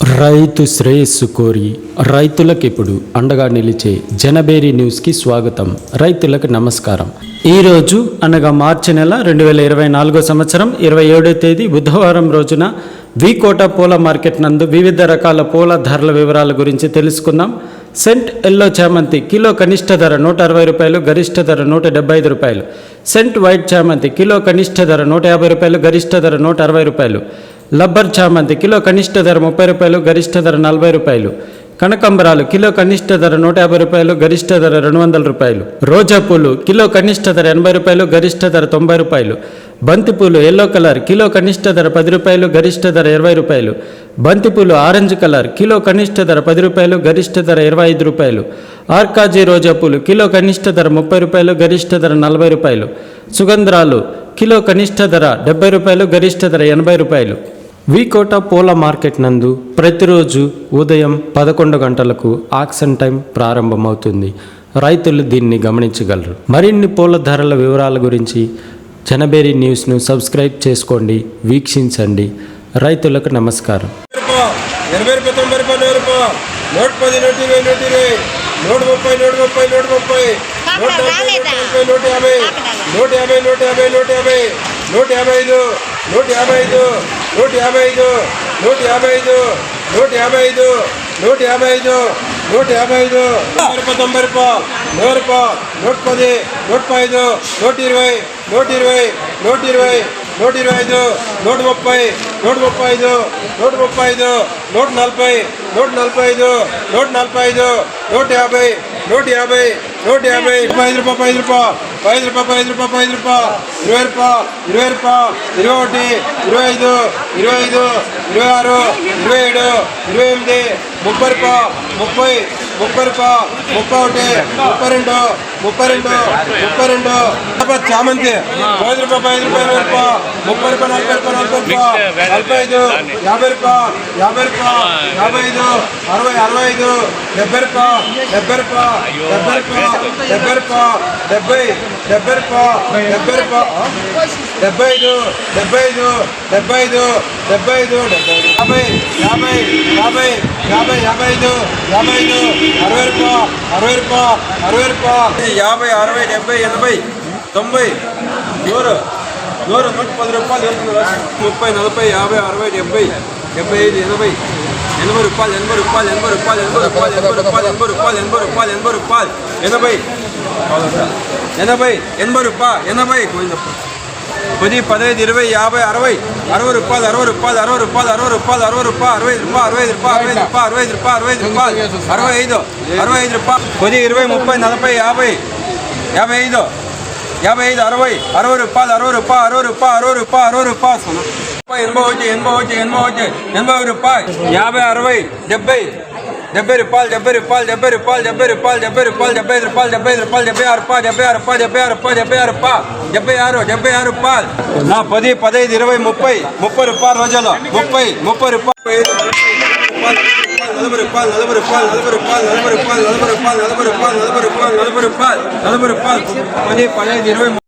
రైతు శ్రేయస్సు కోరి రైతులకు ఇప్పుడు అండగా నిలిచే జనబేరి న్యూస్కి స్వాగతం. రైతులకు నమస్కారం. ఈరోజు అనగా మార్చి నెల రెండు వేల ఇరవై నాలుగో సంవత్సరం ఇరవై ఏడో తేదీ బుధవారం రోజున వికోట పూల మార్కెట్ నందు వివిధ రకాల పూల ధరల వివరాల గురించి తెలుసుకుందాం. సెంట్ ఎల్లో చామంతి కిలో కనిష్ట ధర నూట అరవై రూపాయలు గరిష్ట ధర నూట డెబ్బై ఐదు రూపాయలు. సెంట్ వైట్ చామంతి కిలో కనిష్ట ధర నూట యాభై రూపాయలు గరిష్ట ధర నూట అరవై రూపాయలు. లబ్బర్ చామంతి కిలో కనిష్ట ధర ముప్పై రూపాయలు గరిష్ట ధర నలభై రూపాయలు. కనకంబరాలు కిలో కనిష్ట ధర నూట యాభై రూపాయలు గరిష్ట ధర రెండు వందల రూపాయలు. రోజా పూలు కిలో కనిష్ట ధర ఎనభై రూపాయలు గరిష్ట ధర తొంభై రూపాయలు. బంతిపూలు ఎల్లో కలర్ కిలో కనిష్ట ధర పది రూపాయలు గరిష్ట ధర ఇరవై రూపాయలు. బంతిపూలు ఆరెంజ్ కలర్ కిలో కనిష్ట ధర పది రూపాయలు గరిష్ట ధర ఇరవై ఐదు రూపాయలు. ఆర్కాజీ రోజా పూలు కిలో కనిష్ట ధర ముప్పై రూపాయలు గరిష్ట ధర నలభై రూపాయలు. సుగంధ్రాలు కిలో కనిష్ట ధర డెబ్బై రూపాయలు గరిష్ట ధర ఎనభై రూపాయలు. వికోట పూల మార్కెట్ నందు ప్రతిరోజు ఉదయం పదకొండు గంటలకు ఆక్షన్ టైం ప్రారంభమవుతుంది. రైతులు దీన్ని గమనించగలరు. మరిన్ని పూల ధరల వివరాల గురించి జనబేరి న్యూస్ను సబ్స్క్రైబ్ చేసుకోండి వీక్షించండి. రైతులకు నమస్కారం. రూపాయ ఎనభై రూపాయ తొంభై రూపాయ నూరు రూపాయ నూట పది నూట ఇరవై నూట ఇరవై. నూట ముప్పై నూట ముప్పై నూట ముప్పై. నూట నలభై నూట ముప్పై నూట యాభై. నూట యాభై నూట యాభై నూట యాభై. నూట యాభై ఐదు నూట యాభై ఐదు. నూట యాభై ఐదు నూట యాభై ఐదు నూట యాభై ఐదు నూట యాభై ఐదు నూట యాభై ఐదు. తొంభై రూపాయ నూరు రూపాయ నూట పది నూట ఐదు నూట ఇరవై నూట ఇరవై నూట ఇరవై నూట ఇరవై ఐదు నూట ముప్పై నూట ముప్పై ఐదు నూట ముప్పై ఐదు నూట నలభై నూట నలభై ఐదు నూట నలభై ఐదు నూట యాభై నూట యాభై నూట యాభై. ఐదు రూపాయ ఐదు రూపాయ ఐదు రూపాయ ఐదు రూపాయ ఐదు రూపాయ ఇరవై రూపాయ ఇరవై రూపాయ ఇరవై ఒకటి ఇరవై ఐదు ఇరవై ఐదు ఇరవై ఆరు ఇరవై ఏడు ఇరవై ఎనిమిది. ముప్పై రూపాయ ముప్పై ముప్పై రూపాయ ముప్పై ఒకటి ముప్పై రెండు ముప్పై రెండు ముప్పై రెండు చామంతి. ఐదు రూపాయ ఐదు రూపాయలు ఇరవై రూపాయ ముప్పై రూపాయ నలభై రూపాయ నలభై రూపాయ నలభై ఐదు యాభై రూపాయ యాభై రూపాయ యాభై ఐదు అరవై అరవై ఐదు డెబ్బై రూపాయ డెబ్బై రూపాయ డెబ్బై రూపాయ డెబ్బై రూపాయ డెబ్బై డెబ్బై రూపాయ డెబ్బై రూపాయ డెబ్బై ఐదు డెబ్బై ఐదు డెబ్బై ఐదు డెబ్బై ఐదు డెబ్బై యాభై యాభై యాభై యాభై యాభై ఐదు యాభై ఐదు అరవై రూపాయ అరవై రూపాయ అరవై రూపాయ యాభై అరవై డెబ్బై ఎనభై తొంభై. నూరు నూరు నూట పది రూపాయలు వెళ్తుంది ముప్పై నలభై యాభై అరవై డెబ్బై డెబ్బై ఐదు ఎనభై. ఎనభై రూపాయలు ఎనభై రూపాయలు ఎనభై రూపాయలు ఎనభై రూపాయలు ఎనభై రూపాయలు ఎనభై రూపాయలు ఎనభై రూపాయలు ఎనభై రూపాయలు ఎనభై. ఎనభై ఎనభై రూపాయలు ఎనభై. పది పదహైదు ఇరవై యాభై అరవై అరవై రూపాయలు అరవై రూపాయలు అరవై రూపాయలు అరవై రూపాయలు అరవై రూపాయలు అరవై ఐదు రూపాయలు అరవై ఐదు రూపాయలు అరవై ఐదు రూపాయలు అరవై ఐదు రూపాయలు అరవై ఐదు రూపాయలు అరవై ఐదు అరవై ఐదు రూపాయలు పది ఇరవై ముప్పై నలభై యాభై యాభై ఐదు యాభై ఐదు అరవై అరవై రూపాయలు అరవై రూపాయలు అరవై రూపాయలు అరవై రూపాయలు అరవై రూపాయలు రూపాయి ఎనభై వచ్చి ఎనభై వచ్చి ఎనభై వచ్చి ఎనభై రూపాయలు యాభై అరవై డెబ్బై డెబ్బై రూపాయలు డెబ్బై రూపాయలు డెబ్బై రూపాయలు డెబ్బై రూపాయలు డెబ్బై రూపాయలు డెబ్బై ఐదు రూపాయలు డెబ్బై ఐదు రూపాయలు డెబ్బై ఆరు రూపాయలు డెబ్బై ఆరు రూపాయలు డెబ్బై ఆరు రూపాయలు డెబ్బై ఆరు రూపాయలు డెబ్బై ఆరు డెబ్బై ఆరు రూపాయలు నా పది పదహైదు ఇరవై ముప్పై ముప్పై రూపాయలు రోజులు ముప్పై ముప్పై రూపాయలు నలభై రూపాయలు నలభై రూపాయలు నలభై రూపాయలు నలభై రూపాయలు నలభై రూపాయలు నలభై రూపాయలు నలభై రూపాయలు నలభై రూపాయలు నలభై రూపాయలు నలభై రూపాయలు పది పదహైదు ఇరవై